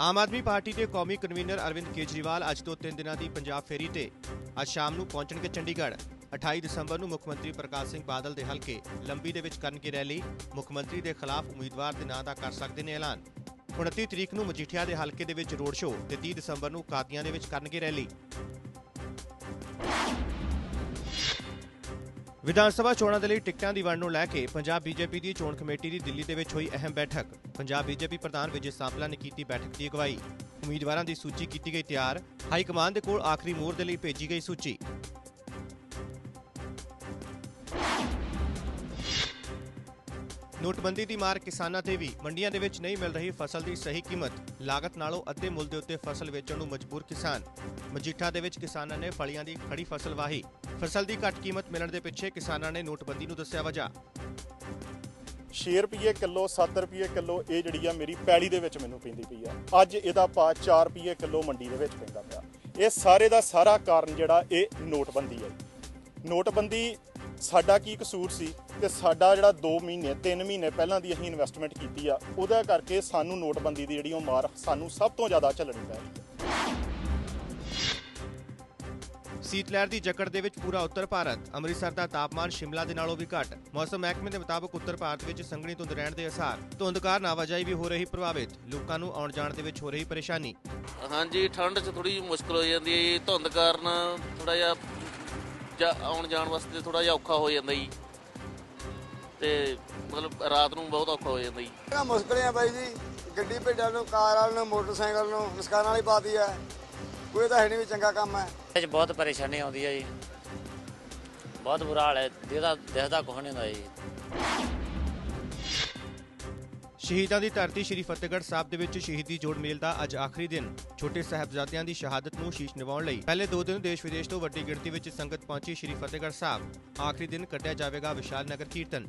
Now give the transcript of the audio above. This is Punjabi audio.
ਆਮ ਆਦਮੀ ਪਾਰਟੀ ਦੇ ਕੌਮੀ ਕਨਵੀਨਰ ਅਰਵਿੰਦ ਕੇਜਰੀਵਾਲ ਅੱਜ ਤੋਂ 3 ਦਿਨਾਂ ਦੀ ਪੰਜਾਬ ਫੇਰੀ ਤੇ ਅੱਜ ਸ਼ਾਮ ਨੂੰ ਪਹੁੰਚਣਗੇ ਚੰਡੀਗੜ੍ਹ। 28 ਦਸੰਬਰ ਨੂੰ ਮੁੱਖ ਮੰਤਰੀ ਪ੍ਰਕਾਸ਼ ਸਿੰਘ ਬਾਦਲ ਦੇ ਹਲਕੇ ਲੰਬੀ ਦੇ ਵਿੱਚ ਕਰਨਗੇ ਰੈਲੀ। ਮੁੱਖ ਮੰਤਰੀ ਦੇ ਖਿਲਾਫ ਉਮੀਦਵਾਰ ਦੇ ਨਾਂ ਦਾ ਕਰ ਸਕਦੇ ਨੇ ਐਲਾਨ। 29 ਤਰੀਕ ਨੂੰ ਮਜੀਠੀਆ ਦੇ ਹਲਕੇ ਦੇ ਵਿੱਚ ਰੋਡ ਸ਼ੋਅ ਤੇ 30 ਦਸੰਬਰ ਨੂੰ ਕਾਦੀਆਂ ਦੇ ਵਿੱਚ ਕਰਨਗੇ ਰੈਲੀ। ਵਿਧਾਨ ਸਭਾ ਚੋਣਾਂ ਦੇ ਲਈ ਟਿਕਟਾਂ ਦੀ ਵੰਡ ਨੂੰ ਲੈ ਕੇ ਪੰਜਾਬ ਬੀਜੇਪੀ ਦੀ ਚੋਣ ਕਮੇਟੀ ਦੀ ਦਿੱਲੀ ਦੇ ਵਿੱਚ ਹੋਈ ਅਹਿਮ ਬੈਠਕ। ਪੰਜਾਬ ਬੀਜੇਪੀ ਪ੍ਰਧਾਨ ਵਿਜੇ ਸਾਂਪਲਾ ਨੇ ਕੀਤੀ ਬੈਠਕ ਦੀ ਅਗਵਾਈ। ਉਮੀਦਵਾਰਾਂ ਦੀ ਸੂਚੀ ਕੀਤੀ ਗਈ ਤਿਆਰ। ਹਾਈ ਕਮਾਂਡ ਦੇ ਕੋਲ ਆਖਰੀ ਮੋਹਰ ਦੇ ਲਈ ਭੇਜੀ ਗਈ ਸੂਚੀ। ਨੋਟਬੰਦੀ ਦੀ ਮਾਰ ਕਿਸਾਨਾਂ ਤੇ ਵੀ। ਮੰਡੀਆਂ ਦੇ ਵਿੱਚ ਨਹੀਂ ਮਿਲ ਰਹੀ ਫਸਲ ਦੀ ਸਹੀ ਕੀਮਤ। ਲਾਗਤ ਨਾਲੋਂ ਅੱਧੇ ਮੁੱਲ ਦੇ ਉੱਤੇ ਫਸਲ ਵੇਚਣ ਨੂੰ ਮਜਬੂਰ ਕਿਸਾਨ। ਮਜੀਠਾ ਦੇ ਵਿੱਚ ਕਿਸਾਨਾਂ ਨੇ ਫਲੀਆਂ ਦੀ ਖੜੀ ਫਸਲ ਵਾਹੀ। ਫਸਲ ਦੀ ਘੱਟ ਕੀਮਤ ਮਿਲਣ ਦੇ ਪਿੱਛੇ ਕਿਸਾਨਾਂ ਨੇ ਨੋਟਬੰਦੀ ਨੂੰ ਦੱਸਿਆ ਵਜ੍ਹਾ। 6 ਰੁਪਏ ਕਿਲੋ 7 ਰੁਪਏ ਕਿਲੋ, ਇਹ ਜਿਹੜੀ ਆ ਮੇਰੀ ਪੈਲੀ ਦੇ ਵਿੱਚ ਮੈਨੂੰ ਪੈਂਦੀ ਪਈ ਆ। ਅੱਜ ਇਹਦਾ ਭਾਅ 4 ਰੁਪਏ ਕਿਲੋ ਮੰਡੀ ਦੇ ਵਿੱਚ ਪੈਂਦਾ ਪਿਆ। ਇਹ ਸਾਰੇ ਦਾ ਸਾਰਾ ਕਾਰਨ ਜਿਹੜਾ ਇਹ ਨੋਟਬੰਦੀ ਹੈ ਨੋਟਬੰਦੀ ਸਾਡਾ ਕੀ ਕਸੂਰ ਸੀ ਤੇ ਸਾਡਾ ਜਿਹੜਾ 2 ਮਹੀਨੇ 3 ਮਹੀਨੇ ਪਹਿਲਾਂ ਦੀ ਅਸੀਂ ਇਨਵੈਸਟਮੈਂਟ ਕੀਤੀ ਆ ਉਹਦਾ ਕਰਕੇ ਸਾਨੂੰ ਨੋਟਬੰਦੀ ਦੀ ਜਿਹੜੀ ਉਹ ਮਾਰ ਸਾਨੂੰ ਸਭ ਤੋਂ ਜ਼ਿਆਦਾ ਝੱਲਣੀ ਪੈ ਰਹੀ ਹੈ। ਸੀਤ ਲਹਿਰ ਦੀ ਜਕੜ ਦੇ ਵਿੱਚ ਪੂਰਾ ਉੱਤਰ ਭਾਰਤ ਅੰਮ੍ਰਿਤਸਰ ਦਾ ਤਾਪਮਾਨ ਸ਼ਿਮਲਾ ਦੇ ਨਾਲੋਂ ਵੀ ਘੱਟ। ਮੌਸਮ ਮਹਿਕਮੇ ਦੇ ਮੁਤਾਬਕ ਉੱਤਰ ਭਾਰਤ ਵਿੱਚ ਸੰਘਣੀ ਧੁੰਦ ਰਹਿਣ ਦੇ ਅਸਾਰ ਧੁੰਦ ਕਾਰਨ ਆਵਾਜਾਈ ਵੀ ਹੋ ਰਹੀ ਪ੍ਰਭਾਵਿਤ ਲੋਕਾਂ ਨੂੰ ਆਉਣ ਜਾਣ ਦੇ ਵਿੱਚ ਹੋ ਰਹੀ ਪਰੇਸ਼ਾਨੀ। ਹਾਂਜੀ ਠੰਡ 'ਚ ਥੋੜੀ ਜਿਹੀ ਮੁਸ਼ਕਲ ਹੋ ਜਾਂਦੀ ਹੈ ਧੁੰਦ ਕਾਰਨ ਥੋੜਾ ਜਿਹਾ ਆਉਣ ਜਾਣ ਵਾਸਤੇ ਥੋੜਾ ਜਿਹਾ ਔਖਾ ਹੋ ਜਾਂਦਾ ਜੀ। ਤੇ ਮਤਲਬ ਰਾਤ ਨੂੰ ਬਹੁਤ ਔਖਾ ਹੋ ਜਾਂਦਾ ਜੀ। ਕਿਹੜਾ ਮੁਸ਼ਕਲ ਆ ਬਾਈ ਜੀ? ਗੱਡੀ ਭੇਡਾਂ ਨੂੰ ਕਾਰ ਵਾਲ ਨੂੰ ਮੋਟਰਸਾਈਕਲ ਨੂੰ ਨੁਕਸਾਨ ਵਾਲੀ ਪਾਤੀ ਆ। ਕੋਈ ਤਾਂ ਹੈ ਨਹੀਂ ਵੀ ਚੰਗਾ ਕੰਮ ਹੈ ਇਹ 'ਚ ਬਹੁਤ ਪਰੇਸ਼ਾਨੀ ਆਉਂਦੀ ਹੈ ਜੀ। ਬਹੁਤ ਬੁਰਾ ਹਾਲ ਹੈ। ਜਿਹਦਾ ਦਿਖਦਾ ਕੁਛ ਨਹੀਂ ਹੁੰਦਾ ਜੀ। ਸ਼ਹੀਦਾਂ ਦੀ ਧਰਤੀ ਸ਼੍ਰੀ ਫਤਿਹਗੜ੍ਹ ਸਾਹਿਬ ਦੇ ਵਿੱਚ ਸ਼ਹੀਦੀ ਜੋੜ ਮੇਲ ਦਾ ਅੱਜ ਆਖਰੀ ਦਿਨ। ਛੋਟੇ ਸਾਹਿਬਜ਼ਾਦਿਆਂ ਦੀ ਸ਼ਹਾਦਤ ਨੂੰ ਸ਼ੀਸ਼ ਨਿਵਾਉਣ ਲਈ ਪਹਿਲੇ ਦੋ ਦਿਨ ਦੇਸ਼ ਵਿਦੇਸ਼ ਤੋਂ ਵੱਡੀ ਗਿਣਤੀ ਵਿੱਚ ਸੰਗਤ ਪਹੁੰਚੀ ਸ਼੍ਰੀ ਫਤਿਹਗੜ੍ਹ ਸਾਹਿਬ। ਆਖਰੀ ਦਿਨ ਕੱਢਿਆ ਜਾਵੇਗਾ ਵਿਸ਼ਾਲ ਨਗਰ ਕੀਰਤਨ।